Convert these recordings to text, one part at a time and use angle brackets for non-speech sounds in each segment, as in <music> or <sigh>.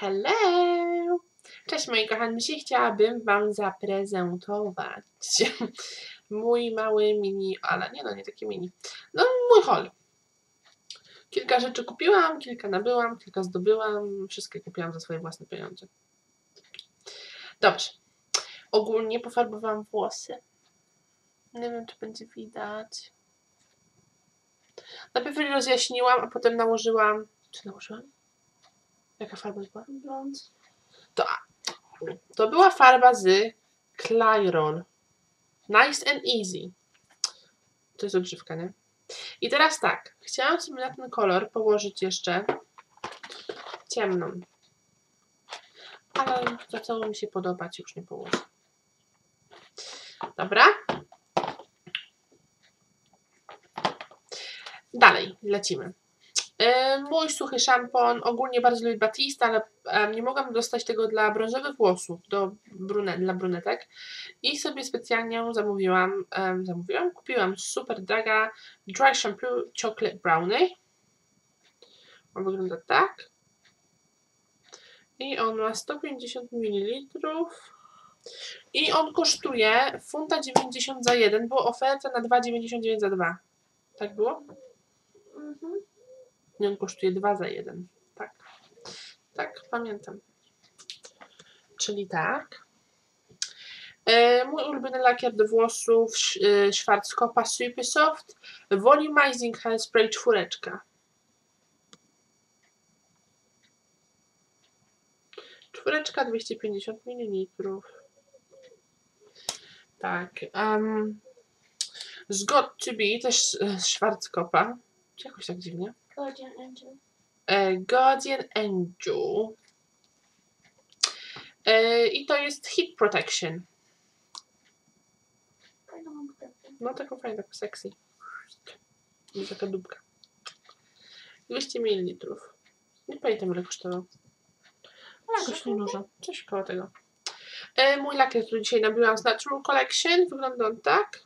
Hello! Cześć moi kochani, dzisiaj chciałabym Wam zaprezentować <laughs> mój mały mini, ale nie no, nie taki mini, no mój haul. Kilka rzeczy kupiłam, kilka nabyłam, kilka zdobyłam, wszystkie kupiłam za swoje własne pieniądze. Dobrze. Ogólnie pofarbowałam włosy. Nie wiem, czy będzie widać. Najpierw rozjaśniłam, a potem nałożyłam... Czy nałożyłam? Jaka farba była? Blond. To, to była farba z Clairon. Nice and easy. To jest odżywka, nie? I teraz tak. Chciałam sobie na ten kolor położyć jeszcze ciemną. Ale zaczęło mi się podobać, już nie położę. Dobra. Dalej, lecimy. Mój suchy szampon, ogólnie bardzo lubię Batista, ale nie mogłam dostać tego dla brązowych włosów, do brunet, dla brunetek. I sobie specjalnie zamówiłam, zamówiłam, kupiłam super draga Dry Shampoo Chocolate Brownie. On wygląda tak. I on ma 150 ml. I on kosztuje funta 90 za jeden, bo oferta na 2,99 za dwa. Tak było? Mhm. I on kosztuje 2 za 1. Tak. Tak, pamiętam. Czyli tak. E, mój ulubiony lakier do włosów e, Schwarzkopf Super Soft Volumizing Hairspray czwóreczka. Czwóreczka 250 ml. Tak. Um, z Got to Be też Schwarzkopfa. Czy jakoś tak dziwnie? Guardian Angel. e, Guardian Angel. E, I to jest Heat Protection. Fajną mam. No taką fajną, taką sexy. I taka dupka. 200 ml. Nie pamiętam ile kosztował. Ale jakoś nie dużo. Coś koło tego. E, mój lakier, który dzisiaj nabyłam z Natural Collection. Wygląda on tak.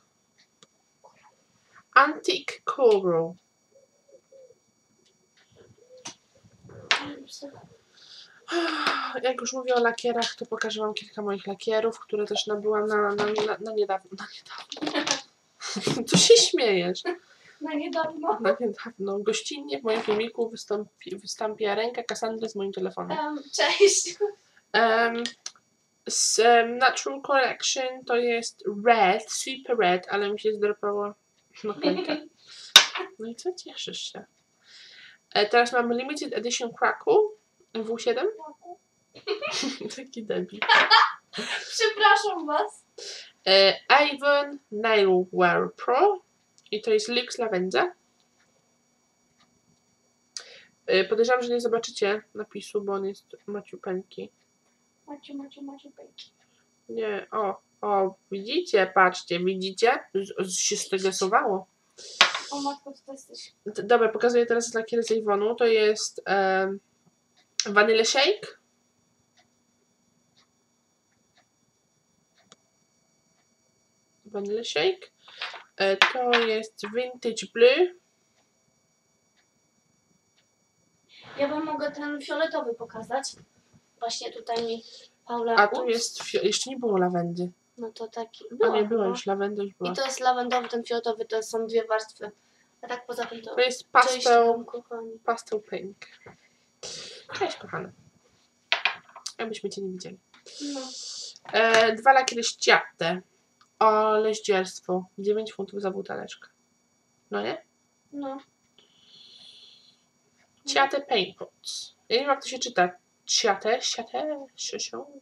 Antique Coral. <sighs> Jak już mówię o lakierach, to pokażę Wam kilka moich lakierów, które też nabyłam na, na, na, na niedawno. Na niedawno. <laughs> Co się śmiejesz? Na niedawno. Na niedawno. Gościnnie w moim filmiku wystąpi, wystąpiła ręka Cassandry z moim telefonem. Um, cześć. Um, z um, Natural Collection to jest Red, Super Red, ale mi się zdropało naklejka. <laughs> No i co cieszysz się? E, teraz mamy Limited Edition Kraku W7. <laughs> Taki debil. Przepraszam was. E, Avon Nail Wear Pro i to jest Lux Lavender. E, podejrzewam, że nie zobaczycie napisu, bo on jest maciupeńki. Maciu, Maciu, Maciu, bejki. Nie, o, o, widzicie, patrzcie, widzicie? Z, z, się stresowało. O matko, to jesteś. D- Dobra, pokazuję teraz lakier z Avonu. To jest e, Vanilla Shake. Vanilla Shake. E, to jest Vintage Blue. Ja wam mogę ten fioletowy pokazać. Właśnie tutaj mi Paula. A tu ups. jest, fio- jeszcze nie było lawendy. No to taki. A Była, nie było no. już, lawenda już była. I to jest lawendowy, ten fioletowy, to są dwie warstwy. A tak poza tym to. To jest pastel, pastel pink. Cześć, kochane. Jakbyśmy cię nie widzieli. No. E, dwa lakiery ściate. O, leździerstwo. 9 funtów za buteleczkę. No nie? No. Ciate paint pots. Ja nie wiem, jak to się czyta. Ciate, ciate, siosią.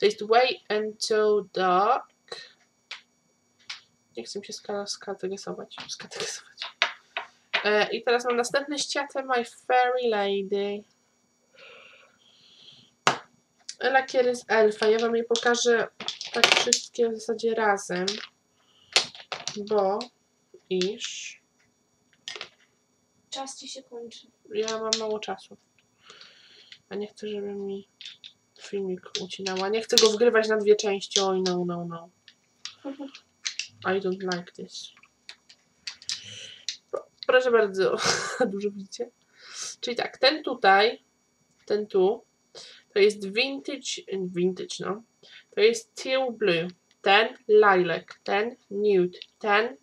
To jest way until dark. Nie chcę mi się ska- skategoryzować. skategoryzować. E, I teraz mam następne ściate My Fairy Lady. Lakiery z Elfa. Ja wam je pokażę tak wszystkie w zasadzie razem. Bo iż Czas ci się kończy. ja mam mało czasu. A nie chcę, żeby mi filmik ucinała. Nie chcę go wgrywać na dwie części. Oj, no, no, no. I don't like this. Pro- Proszę bardzo. <laughs> Dużo widzicie? Czyli tak, ten tutaj, ten tu, To jest vintage, vintage no. To jest teal blue. Ten lilac, ten nude, ten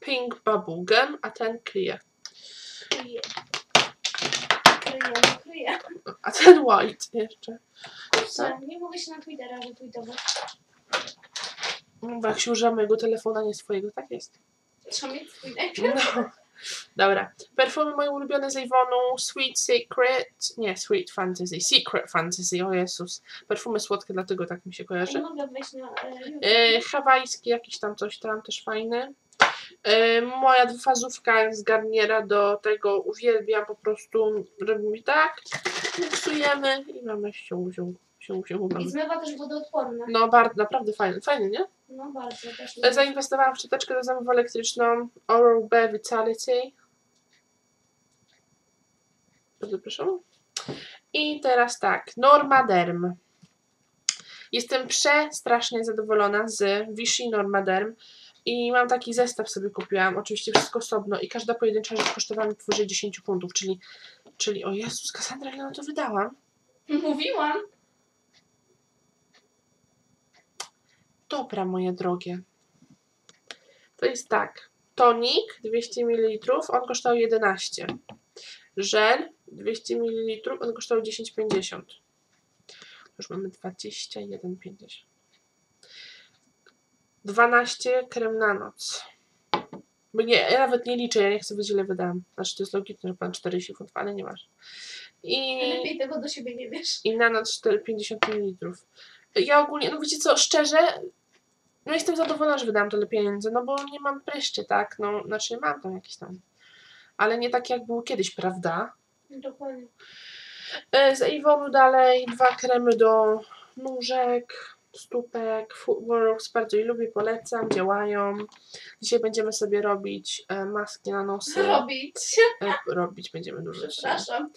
pink bubble gum, a ten clear. No kryje. A ten white jeszcze. Nie mogę się na Twittera retweetować. No, Bo jak się używa mojego telefona, nie swojego, tak jest. Trzeba mieć swój najpierw. No. Dobra. Perfumy moje ulubione z Avonu. Sweet Secret. Nie, Sweet Fantasy. Secret Fantasy. O Jezus. Perfumy słodkie, dlatego tak mi się Nie kojarzy. mogę wejść na e. E, hawajski jakiś tam coś tam, też fajny. E, moja dwufazówka z Garniera do tego uwielbiam, po prostu robimy tak, miksujemy i mamy sią, sią, sią, sią, I zmywa też wodoodporne. No bardzo, naprawdę fajny, fajny, nie? No bardzo też. E, Zainwestowałam w szczoteczkę do zębów elektryczną Oral-B Vitality. Bardzo proszę. I teraz tak, Normaderm. Jestem przestrasznie zadowolona z Vichy Normaderm i mam taki zestaw sobie kupiłam, oczywiście wszystko osobno i każda pojedyncza rzecz kosztowała mi powyżej 10 funtów, czyli, czyli o Jezus, Kassandra, ile na to wydałam? Mówiłam. Dobra, moje drogie. To jest tak. Tonik 200 ml, on kosztował 11. Żel 200 ml, on kosztował 10,50. Już mamy 21,50. 12 krem na noc. Bo nie, ja nawet nie liczę, ja nie chcę wiedzieć ile wydałam. Znaczy to jest logiczne, że pan 40 funtów, ale nie masz. I... Lepiej tego do siebie nie wiesz. i na noc 450 ml. Ja ogólnie, no wiecie co, szczerze, no jestem zadowolona, że wydałam tyle pieniędzy, no bo nie mam pryszczy, tak, no, znaczy mam tam jakieś tam, ale nie tak jak było kiedyś, prawda? Dokładnie. E, Z Avonu dalej dwa kremy do nóżek, stópek, Footworks, bardzo je lubię, polecam, działają. Dzisiaj będziemy sobie robić e, maski na nosy, Robić. e, robić będziemy dużo. Przepraszam.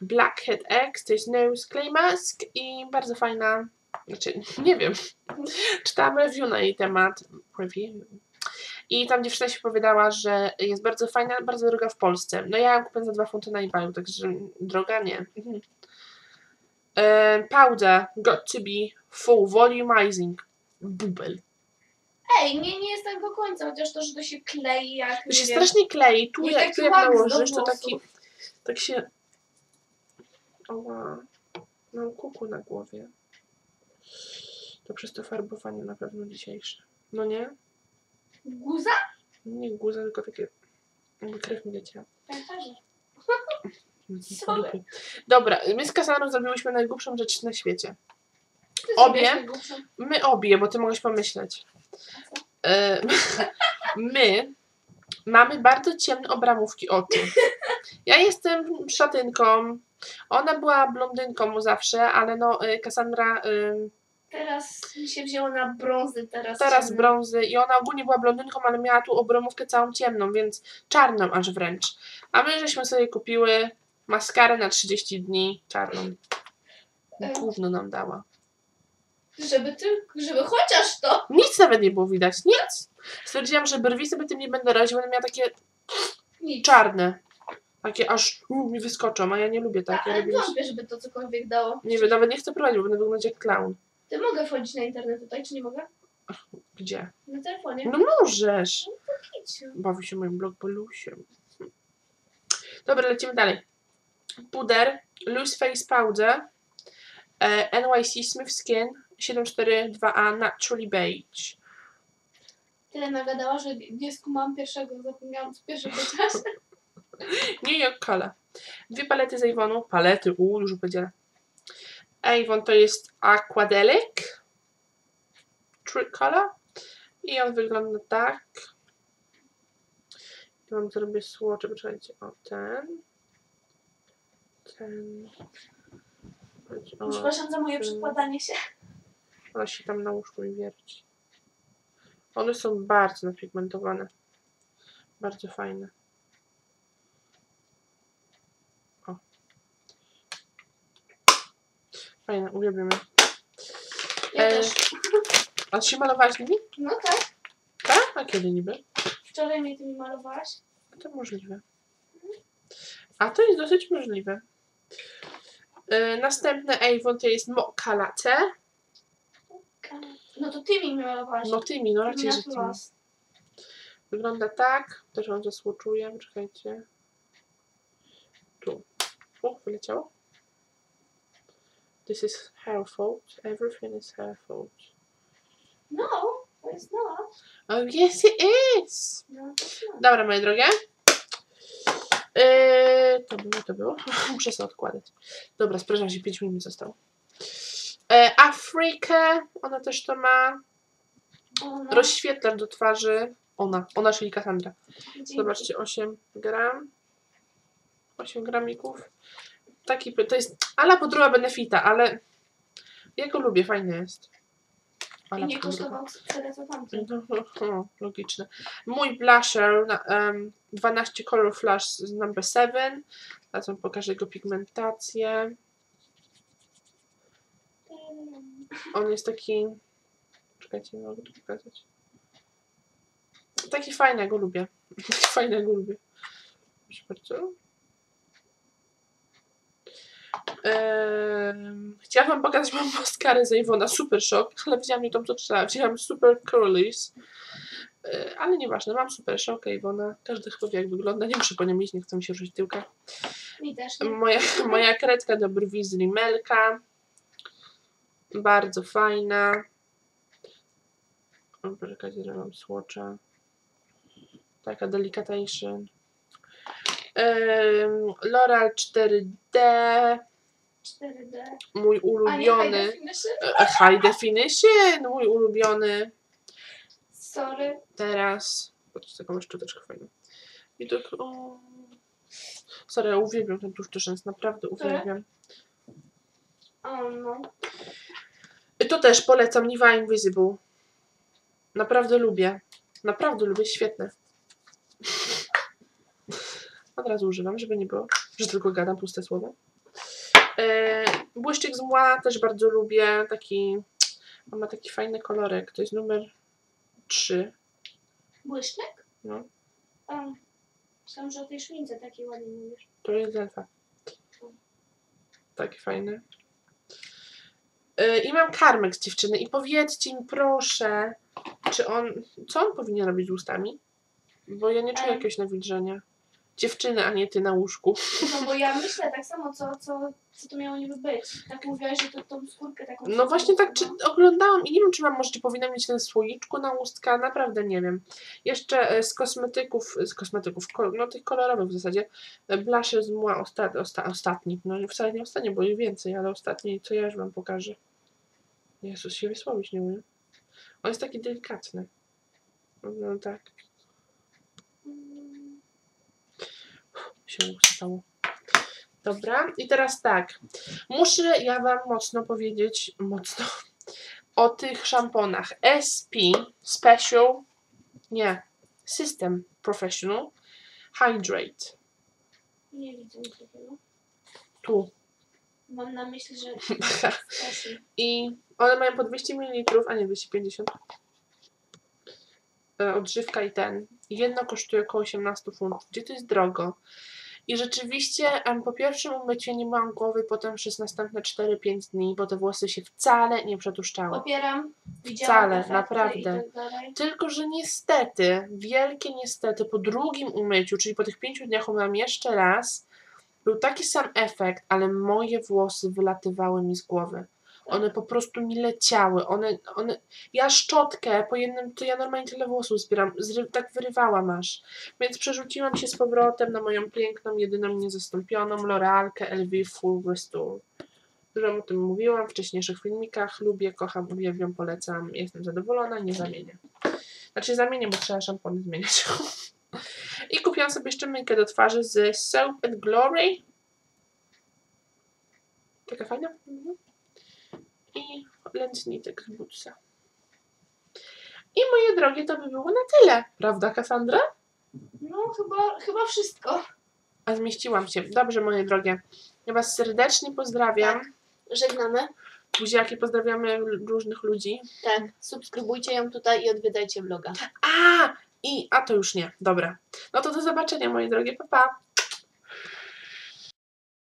Blackhead X, to jest Nose Clay Mask i bardzo fajna, znaczy nie wiem, czytałam review na jej temat, review, i tam dziewczyna się powiedziała, że jest bardzo fajna, bardzo droga w Polsce. No ja ją kupię za 2 funty na eBayu, także droga nie. Mhm. E, powder got to be full volumizing bubel. Ej, nie, nie jestem do końca, chociaż to, że to się klei jak, To się wiem, strasznie klei, tu jak, tu jak nałożysz, to taki, tak się, oła, mam kuku na głowie. To przez to farbowanie na pewno dzisiejsze. No nie? Guza? Nie guza, tylko takie, jakby krew mi leciała. Pęcherze. Z Sorry. dupy. Dobra, my z Kasandrą zrobiłyśmy najgłupszą rzecz na świecie. Ty Obie? najgłupszą. My obie, bo ty mogłeś pomyśleć. E, <laughs> My mamy bardzo ciemne obramówki oczu. Ja jestem szatynką. Ona była blondynką zawsze, ale no y, Cassandra y, Teraz mi się wzięło na brązy, teraz teraz ciemny. brązy i ona ogólnie była blondynką, ale miała tu obramówkę całą ciemną, więc czarną aż wręcz. A my żeśmy sobie kupiły maskarę na 30 dni czarną. E. Gówno nam dała. Żeby tylko, żeby chociaż to. Nic nawet nie było widać, nic. Stwierdziłam, że brwi sobie tym nie będę robić, będę miała takie Nic. czarne. Takie aż u, mi wyskoczą, a ja nie lubię tak. Ja Ale lubię, wątpię, żeby to cokolwiek dało. nie wiem, nawet nie chcę prowadzić, bo będę wyglądać jak clown. Ty mogę wchodzić na internet tutaj, czy nie mogę? Gdzie? Na telefonie. No możesz. Idź. Bawi się moim blogpolusiem. Dobra, lecimy dalej. Puder, Loose Face Powder, e, NYC Smooth Skin 742A Naturally Beige. Tyle nagadała, że nie skumałam pierwszego, zapomniałam co pierwszy powiedziałaś. New York Color. Dwie palety z Avonu. Palety, uuu, już powiedziałem. Avon to jest Aquadelic Trick Color. I on wygląda tak. I mam zrobię słocze, poczekajcie. O, ten. Ten. O, Przepraszam za moje ten. przykładanie się. Ona się tam na łóżku mi wierci. One są bardzo napigmentowane. Bardzo fajne. O. Fajne, uwielbiamy. Ja E, też. A ty się malowałaś nimi? No tak. Tak? A kiedy niby? Wczoraj mnie tymi malowałaś. A to możliwe. A to jest dosyć możliwe. E, następne Avon to jest Mocha Latte. No to ty mi malowałaś. No tymi, no raczej, że tymi. Wygląda tak. Też wam zasłuczuję. Czekajcie. Tu. O, wyleciało. This is her fault. Everything is her fault. No, to jest no. Oh yes it is! No. Dobra, moje drogie. Yy, to było, to było. <laughs> Muszę sobie odkładać. Dobra, sprężam się, 5 minut zostało. E, Afrykę, ona też to ma. O, no. Rozświetlacz do twarzy. Ona, ona, czyli Cassandra. Dzięki. Zobaczcie, 8 gram. 8 gramików. Taki, to jest ala podróba Benefita, ale ja go lubię, fajny jest. I nie kosztował tyle co tamten. No, <laughs> logiczne. Mój blusher em, 12 Color Flash z number 7. Teraz wam pokażę jego pigmentację. On jest taki... Czekajcie, nie mogę tu pokazać. Taki fajny, go lubię. Taki <laughs> fajny, go lubię. Proszę bardzo. Chciałam wam pokazać mam maskarę z Avona, super szok, ale wzięłam nie tą, co trzeba. Wzięłam super curlies. E, Ale nieważne, mam super szok Avona. Każdy chyba wie jak wygląda. Nie muszę po nią iść, nie chcę mi się ruszyć tyłka. Mi też nie. Moja, moja kredka do brwi z Rimelka. Bardzo fajna. Poczekajcie, że mam słocza. Taka. Um, L'Oreal 4D. 4D. Mój ulubiony. high definition? E, High Definition. Mój ulubiony. Sorry. Teraz. Patrzcie, taką szczoteczkę fajną. I tak. O... Sorry, ja uwielbiam ten tłuszcz rzęs, naprawdę uwielbiam. O no. I to też polecam Niva Invisible. Naprawdę lubię. Naprawdę lubię, świetne. Od razu używam, żeby nie było, że tylko gadam puste słowa. E, błyszczyk z mła też bardzo lubię. Taki, ma taki fajny kolorek. To jest numer 3. Błyszczyk? No, A. Myślałam, że o tej szmince takiej ładnej mówisz. to jest elfa. Taki fajny. E, I mam karmek z dziewczyny. I powiedzcie mi proszę, czy on. Co on powinien robić z ustami? Bo ja nie czuję Em. jakiegoś nawilżenia. Dziewczyny, a nie ty na łóżku. No bo ja myślę tak samo, co, co, co to miało niby być. Tak mówiłaś, że to tą skórkę taką... No właśnie tak czy, oglądałam i nie wiem, czy mam może czy powinna mieć ten słoiczku na ustka, naprawdę nie wiem. Jeszcze e, z kosmetyków, z kosmetyków, ko- no tych kolorowych w zasadzie, e, blusher z mła osta, osta, ostatni. No wcale nie ostatni, bo jest więcej, ale ostatni, co ja już wam pokażę. Jezus, się wysłowić nie umiem. On jest taki delikatny. No tak, się ustało. Dobra, i teraz tak. Muszę ja Wam mocno powiedzieć, mocno, o tych szamponach. SP Special, nie, System Professional Hydrate. Nie widzę takiego. Tu. Mam na myśli, że... <laughs> I one mają po 200 ml, a nie 250. E, Odżywka i ten. Jedno kosztuje około 18 funtów, gdzie to jest drogo. I rzeczywiście po pierwszym umyciu nie myłam głowy, potem przez następne 4-5 dni, bo te włosy się wcale nie przetuszczały. Popieram. Widziałam Wcale, naprawdę. Tak. Tylko, że niestety, wielkie niestety, po drugim umyciu, czyli po tych 5 dniach umyłam jeszcze raz, był taki sam efekt, ale moje włosy wylatywały mi z głowy. One po prostu mi leciały. One, one, ja szczotkę po jednym, to ja normalnie tyle włosów zbieram, zry, tak wyrywałam aż. Więc przerzuciłam się z powrotem na moją piękną, jedyną niezastąpioną L'Orealkę LV Full Restore. Wam o tym mówiłam w wcześniejszych filmikach. Lubię, kocham, uwielbiam, polecam. Jestem zadowolona, nie zamienię. Znaczy zamienię, bo trzeba szampony zmieniać. I kupiłam sobie jeszcze myjkę do twarzy z Soap and Glory. Taka fajna. I lędźnitek z butsa. I moje drogie, to by było na tyle. Prawda, Kassandra? No chyba, chyba wszystko. A zmieściłam się. Dobrze, moje drogie. Ja Was serdecznie pozdrawiam. Żegnamy. Buziaki, pozdrawiamy różnych ludzi. Tak. Subskrybujcie ją tutaj i odwiedzajcie vloga. A! I, a to już nie. Dobra. No to do zobaczenia, moje drogie. Pa, pa.